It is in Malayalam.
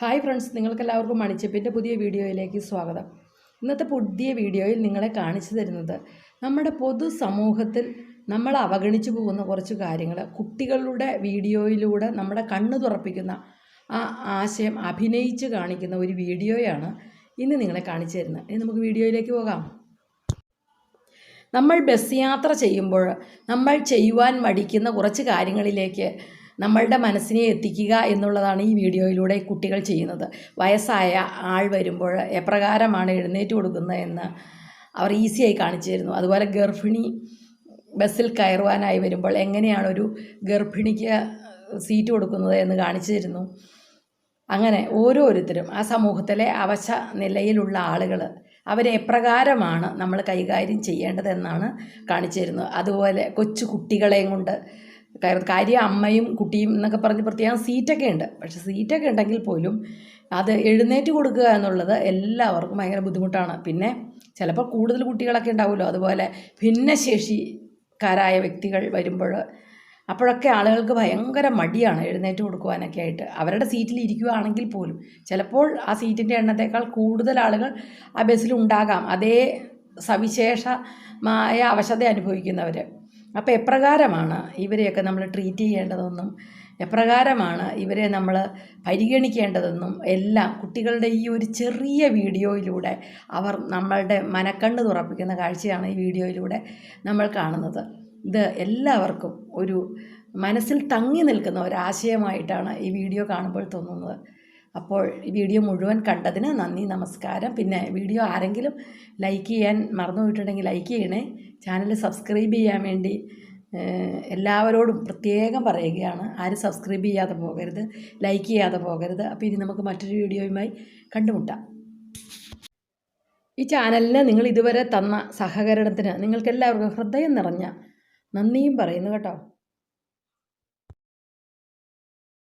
ഹായ് ഫ്രണ്ട്സ് നിങ്ങൾക്കെല്ലാവർക്കും മണിച്ചപ്പിന്റെ പുതിയ വീഡിയോയിലേക്ക് സ്വാഗതം. ഇന്നത്തെ പുതിയ വീഡിയോയിൽ നിങ്ങളെ കാണിച്ചു തരുന്നത് നമ്മുടെ പൊതു സമൂഹത്തിൽ നമ്മൾ അവഗണിച്ചു പോകുന്ന കുറച്ച് കാര്യങ്ങൾ കുട്ടികളുടെ വീഡിയോയിലൂടെ നമ്മുടെ കണ്ണു തുറപ്പിക്കുന്ന ആ ആശയം അഭിനയിച്ച് കാണിക്കുന്ന ഒരു വീഡിയോയാണ് ഇന്ന് നിങ്ങളെ കാണിച്ചു തരുന്നത്. ഇനി നമുക്ക് വീഡിയോയിലേക്ക് പോകാം. നമ്മൾ ബസ് യാത്ര ചെയ്യുമ്പോൾ നമ്മൾ ചെയ്യുവാൻ മടിക്കുന്ന കുറച്ച് കാര്യങ്ങളിലേക്ക് നമ്മളുടെ മനസ്സിനെ എത്തിക്കുക എന്നുള്ളതാണ് ഈ വീഡിയോയിലൂടെ കുട്ടികൾ ചെയ്യുന്നത്. വയസ്സായ ആൾ വരുമ്പോൾ എപ്രകാരമാണ് എഴുന്നേറ്റ് കൊടുക്കുന്നത് എന്ന് അവർ ഈസിയായി കാണിച്ചു തരുന്നു. അതുപോലെ ഗർഭിണി ബസ്സിൽ കയറുവാനായി വരുമ്പോൾ എങ്ങനെയാണ് ഒരു ഗർഭിണിക്ക് സീറ്റ് കൊടുക്കുന്നത് എന്ന് കാണിച്ചു തരുന്നു. അങ്ങനെ ഓരോരുത്തരും ആ സമൂഹത്തിലെ അവശ നിലയിലുള്ള ആളുകൾ അവരെ എപ്രകാരമാണ് നമ്മൾ കൈകാര്യം ചെയ്യേണ്ടതെന്നാണ് കാണിച്ചു തരുന്നത്. അതുപോലെ കൊച്ചു കുട്ടികളെയും കൊണ്ട് കയറും കാര്യം അമ്മയും കുട്ടിയും എന്നൊക്കെ പറഞ്ഞ് പ്രത്യേകം സീറ്റൊക്കെ ഉണ്ട്. പക്ഷേ സീറ്റൊക്കെ ഉണ്ടെങ്കിൽ പോലും അത് എഴുന്നേറ്റ് കൊടുക്കുക എന്നുള്ളത് എല്ലാവർക്കും ഭയങ്കര ബുദ്ധിമുട്ടാണ്. പിന്നെ ചിലപ്പോൾ കൂടുതൽ കുട്ടികളൊക്കെ ഉണ്ടാവുമല്ലോ. അതുപോലെ ഭിന്നശേഷിക്കാരായ വ്യക്തികൾ വരുമ്പോൾ അപ്പോഴൊക്കെ ആളുകൾക്ക് ഭയങ്കര മടിയാണ് എഴുന്നേറ്റ് കൊടുക്കുവാനൊക്കെ ആയിട്ട്. അവരുടെ സീറ്റിൽ ഇരിക്കുകയാണെങ്കിൽ പോലും ചിലപ്പോൾ ആ സീറ്റിന്റെ എണ്ണത്തേക്കാൾ കൂടുതൽ ആളുകൾ ആ ബസ്സിൽ ഉണ്ടാകാം. അതേ സവിശേഷമായ അവശത അനുഭവിക്കുന്നവർ അപ്പോൾ എപ്രകാരമാണ് ഇവരെയൊക്കെ നമ്മൾ ട്രീറ്റ് ചെയ്യേണ്ടതെന്നും എപ്രകാരമാണ് ഇവരെ നമ്മൾ പരിഗണിക്കേണ്ടതെന്നും എല്ലാം കുട്ടികളുടെ ഈ ഒരു ചെറിയ വീഡിയോയിലൂടെ അവർ നമ്മളുടെ മനക്കണ്ണ് തുറപ്പിക്കുന്ന കാഴ്ചയാണ് ഈ വീഡിയോയിലൂടെ നമ്മൾ കാണുന്നത്. ഇത് എല്ലാവർക്കും ഒരു മനസ്സിൽ തങ്ങി നിൽക്കുന്ന ഒരാശയമായിട്ടാണ് ഈ വീഡിയോ കാണുമ്പോൾ തോന്നുന്നത്. അപ്പോൾ വീഡിയോ മുഴുവൻ കണ്ടതിന് നന്ദി നമസ്കാരം. പിന്നെ വീഡിയോ ആരെങ്കിലും ലൈക്ക് ചെയ്യാൻ മറന്നു പോയിട്ടുണ്ടെങ്കിൽ ലൈക്ക് ചെയ്യണേ. ചാനൽ സബ്സ്ക്രൈബ് ചെയ്യാൻ വേണ്ടി എല്ലാവരോടും പ്രത്യേകം പറയുകയാണ്. ആരും സബ്സ്ക്രൈബ് ചെയ്യാതെ പോകരുത് ലൈക്ക് ചെയ്യാതെ പോകരുത്. അപ്പോൾ ഇനി നമുക്ക് മറ്റൊരു വീഡിയോയുമായി കണ്ടുമുട്ടാം. ഈ ചാനലിന് നിങ്ങൾ ഇതുവരെ തന്ന സഹകരണത്തിന് നിങ്ങൾക്കെല്ലാവർക്കും ഹൃദയം നിറഞ്ഞ നന്ദിയും പറയുന്നു കേട്ടോ.